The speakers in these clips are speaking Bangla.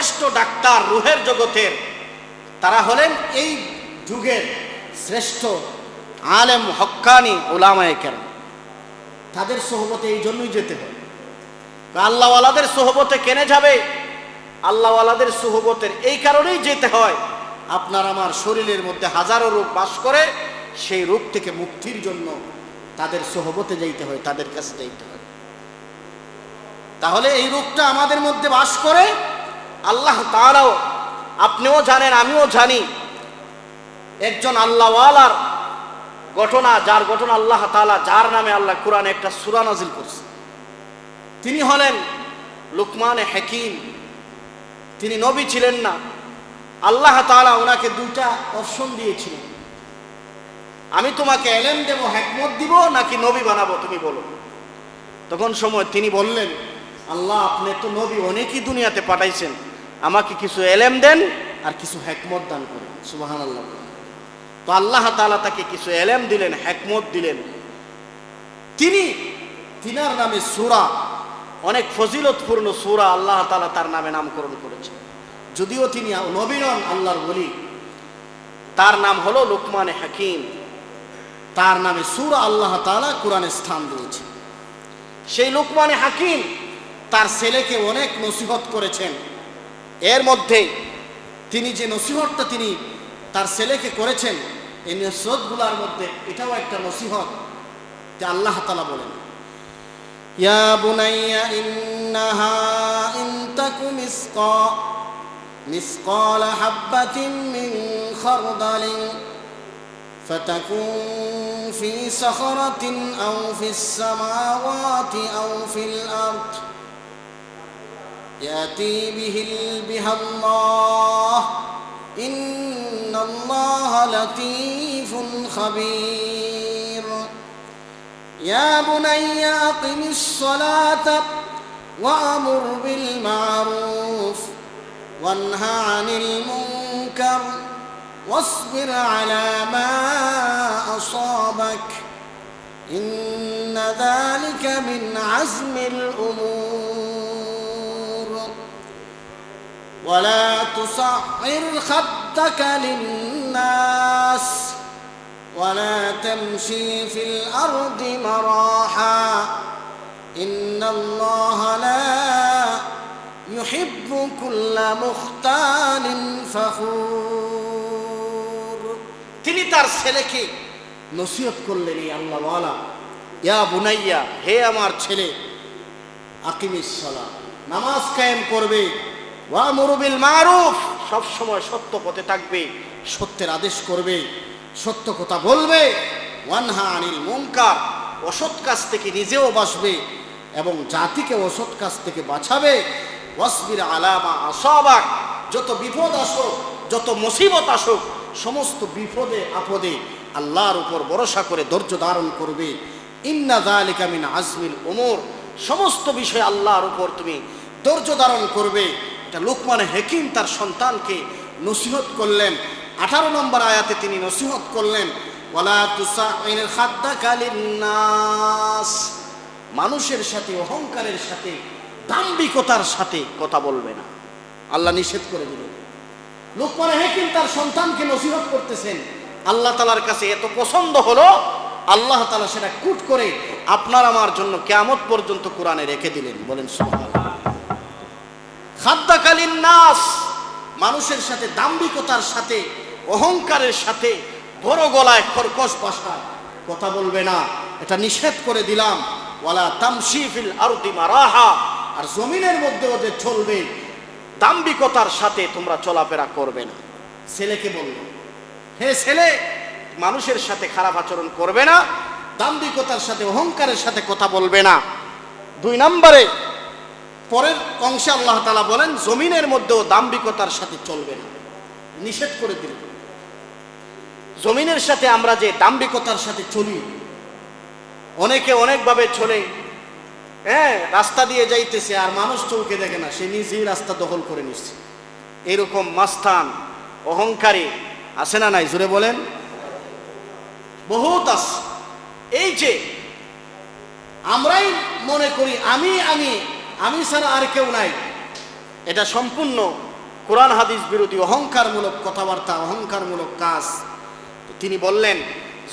শ্রেষ্ঠ ডাক্তার রুহের জগতের, তারা হলেন এই যুগের শ্রেষ্ঠ আলেম, হক্কানি ওলামায় কেন তাদের সোহবতে এই জন্যই যেতে হয়। আল্লাহওয়ালাদের সোহবতে কেনে যাবে? আল্লাহওয়ালাদের সোহবতের এই কারণেই যেতে হয়। আপনার আমার শরীরের মধ্যে হাজারো রোগ বাস করে, সেই রোগ থেকে মুক্তির জন্য তাদের সোহবতে যাইতে হয়, তাদের কাছে যাইতে হয়। তাহলে এই রোগটা আমাদের মধ্যে বাস করে আল্লাহ তারাও আপনিও জানেন, আমিও জানি। একজন আল্লাহওয়ালার ঘটনা, যার ঘটনা আল্লাহ তাআলা, যার নামে আল্লাহ কোরআনে একটা সুরা নাজিল করছে। তিনি হলেন লুকমানে হাকিম। তিনি নবী ছিলেন না। আল্লাহ তাআলা ওনাকে দুইটা অপশন দিয়েছিলেন। আমি তোমাকে এলেম দেব হ্যাকমত দিব, নাকি নবী বানাবো, তুমি বলো। তখন সময় তিনি বললেন, আল্লাহ আপনি তো নবী, অনেকই দুনিয়াতে পাঠাইছেন। আমাকে কিছু এলেম দেন আর কিছু হ্যাকমত দান করেন। সুবাহান আল্লাহ তো আল্লাহ তাআলা তাকে কিছু এলেম দিলেন হ্যাকমত দিলেন। তিনি, তিনার নামে সুরা, অনেক ফজিলতপূর্ণ সুরা আল্লাহ তাআলা তার নামে নামকরণ করেছেন। যদিও তিনি নবী নন আল্লাহর বলি তার নাম হলো লোকমানে হাকিম। তার নামে সুরা আল্লাহ তাআলা কোরআনে স্থান দিয়েছে। সেই লোকমানে হাকিম তার ছেলেকে অনেক নসিহত করেছেন। এর মধ্যে তিনি যে নসিহতটা তিনি তার ছেলেকে করেছেন এই নসিহতগুলোর মধ্যে এটাও একটা নসিহত যে আল্লাহ তালা বলেন يا بني إنها إن تك مسقا مثقال حبة من خردل فتكون في صخرة أو في السماوات أو في الأرض يأتي به بها الله. إن الله لطيف خبير. يا بني أقم الصلاة وأمر بالمعروف وانه عن المنكر واصبر على ما أصابك. إن ذلك من عزم الأمور. ولا تصعر خدك للناس ولا تمشي في الأرض مراحا إن الله لا يحب كل مختال فخور তিনি তার ছেলেকে নসিহত করলেন এই আল্লাহওয়ালা ইয়া বুনাইয়া হে আমার ছেলে আকিমিস সালা নামাজ কায়েম করবে ওয়া মুরুবিল মারুফ। সব সময় সত্য পথে থাকবে, সত্যের আদেশ করবে, সত্য কথা বলবে। ওয়ানহা আনিল মুনকার, অসৎ কাজ থেকে নিজেও বাঁচবে এবং জাতিকে অসৎ কাজ থেকে বাঁচাবে। ওয়াসবির আলামা আসাবাক, যত বিপদ আসুক, যত মুসিবত আসুক, সমস্ত বিপদে, আপদে আল্লাহর উপর ভরসা করে ধৈর্য ধারণ করবে। ইন্না যালিকা মিন আজমিল উমর। সমস্ত বিষয় আল্লাহর উপর তুমি ধৈর্য ধারণ করবে। এটা লোকমান হেকিম তার সন্তানকে নসিহত করলেন। আঠারো নম্বর আয়াতে তিনি নসিহত করলেন মানুষের সাথে, অহংকারের সাথে, দাম্ভিকতার সাথে কথা বলবে না। আল্লাহ নিষেধ করে দিলেন লোকমান হেকিম তার সন্তানকে নসিহত করতেছেন। আল্লাহ তালার কাছে এত পছন্দ হলো, আল্লাহ তালা সেটা কুট করে আপনার আমার জন্য কেয়ামত পর্যন্ত কোরআনে রেখে দিলেন। বলেন সুবহানাল্লাহ। খাদ্দাকালীন নাস, মানুষের সাথে দাম্ভিকতার সাথে, অহংকারের সাথে বড় গলায় কর্কশ ভাষায় কথা বলবে না। এটা নিষেধ করে দিলাম। ওয়ালা তামশিফিল আরদি মারাহা। আর জমিনের মধ্যে ওদের চলবে, দাম্ভিকতার সাথে তোমরা চলাফেরা করবে না। ছেলেকে বলল, হে ছেলে, মানুষের সাথে খারাপ আচরণ করবে না, দাম্ভিকতার সাথে, অহংকারের সাথে কথা বলবে না। দুই নম্বরে পরের অংশে আল্লাহ তালা বলেন, জমিনের মধ্যেও দাম্ভিকতার সাথে চলবে না। নিষেধ করে দিল জমিনের সাথে আমরা যে দাম্ভিকতার সাথে চলি, অনেকে অনেকভাবে চলে হ্যাঁ রাস্তা দিয়ে যাইতেছে আর মানুষ চৌকে দেখে না, সে নিজেই রাস্তা দখল করে নিচ্ছে। এরকম মাস্তান, অহংকারী, আছে না নাই? জুড়ে বলেন। বহুত আছে। এই যে, আমরাই মনে করি, আমি আমি আমি ছাড়া আর কেউ নাই। এটা সম্পূর্ণ কোরআন, হাদিস বিরোধী অহংকারমূলক কথাবার্তা, অহংকারমূলক কাজ। তিনি বললেন,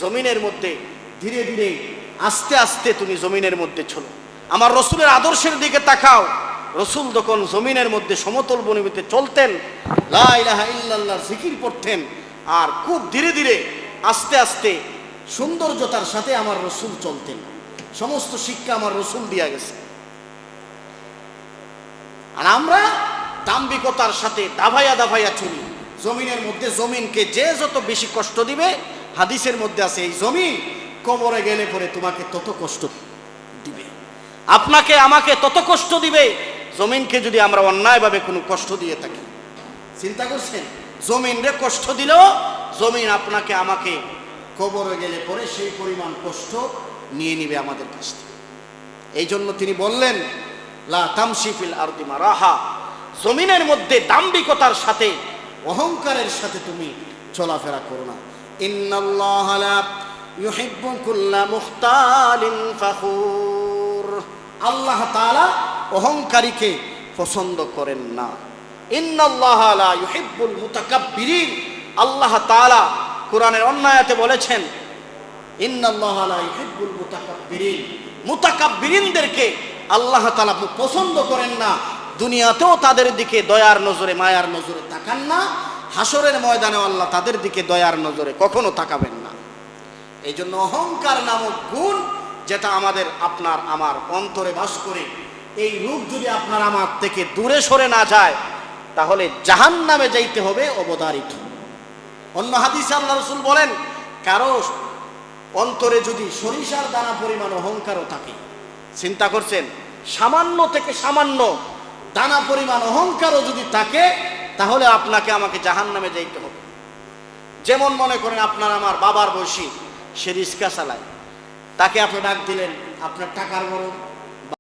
জমিনের মধ্যে ধীরে ধীরে, আস্তে আস্তে তুমি জমিনের মধ্যে চলো। আমার রসুলের আদর্শের দিকে তাকাও। রসুল যখন জমিনের মধ্যে সমতল বনিমিতে চলতেন, লা ইলাহা ইল্লাল্লাহর জিকির পড়তেন আর খুব ধীরে ধীরে, আস্তে আস্তে সৌন্দর্যতার সাথে আমার রসুল চলতেন। সমস্ত শিক্ষা আমার রসুল দিয়া গেছে। আর আমরা দাম্ভিকতার সাথে দাভাইয়া দাভাইয়া চলি। জমিনের মধ্যে জমিনকে যে যত বেশি কষ্ট দিবে, হাদিসের মধ্যে আছে, এই জমিন কবরে গেলে পরে তোমাকে তত কষ্ট দিবে। আপনাকে আমাকে তত কষ্ট দিবে, জমিনকে যদি আমরা অন্যায়ভাবে কোনো কষ্ট দিয়ে থাকি। চিন্তা করছেন? জমিন রে কষ্ট দিলেও জমিন আপনাকে, আমাকে কবরে গেলে পরে সেই পরিমাণ কষ্ট নিয়ে নিবে আমাদের কাছ থেকে। এই জন্য তিনি বললেন লা তামসিফিল আরদিমা রাহা জমিনের মধ্যে দাম্ভিকতার সাথে, অহংকারের সাথে তুমি চলাফেরা করো না। ইন্নাল্লাহ মুখতালিন আল্লাহ তাআলা অহংকারীকে পছন্দ করেন না। আল্লাহ তাআলা কোরআনের অন্যায়তে বলেছেন, ইন্নাল্লাহ মুতাকাব্বিরিনদেরকে আল্লাহ তাআলা পছন্দ করেন না, দুনিয়াতেও তাদের দিকে দয়ার নজরে, মায়ার নজরে তাকান না হাসরের ময়দানে আল্লাহ তাদের দিকে দয়ার নজরে কখনো তাকাবেন না। এই জন্য অহংকার নামক গুণ যেটা আমাদের আপনার আমার অন্তরে বাস করে, এই রূপ যদি আপনার আমার থেকে দূরে সরে না যায়, তাহলে জাহান নামে যাইতে হবে অবদারিত অন্য হাদিসে আল্লাহ রসুল বলেন, কারও অন্তরে যদি সরিষার দানা পরিমাণ অহংকারও থাকে চিন্তা করছেন, সামান্য থেকে সামান্য দানা পরিমাণ অহংকারও যদি থাকে, তাহলে আপনাকে আমাকে জাহান নামে যাইতে হবে। যেমন মনে করেন আপনার আমার বাবার বসি সে রিস্কা চালায়। তাকে আপনি ডাক দিলেন, আপনার টাকার গরম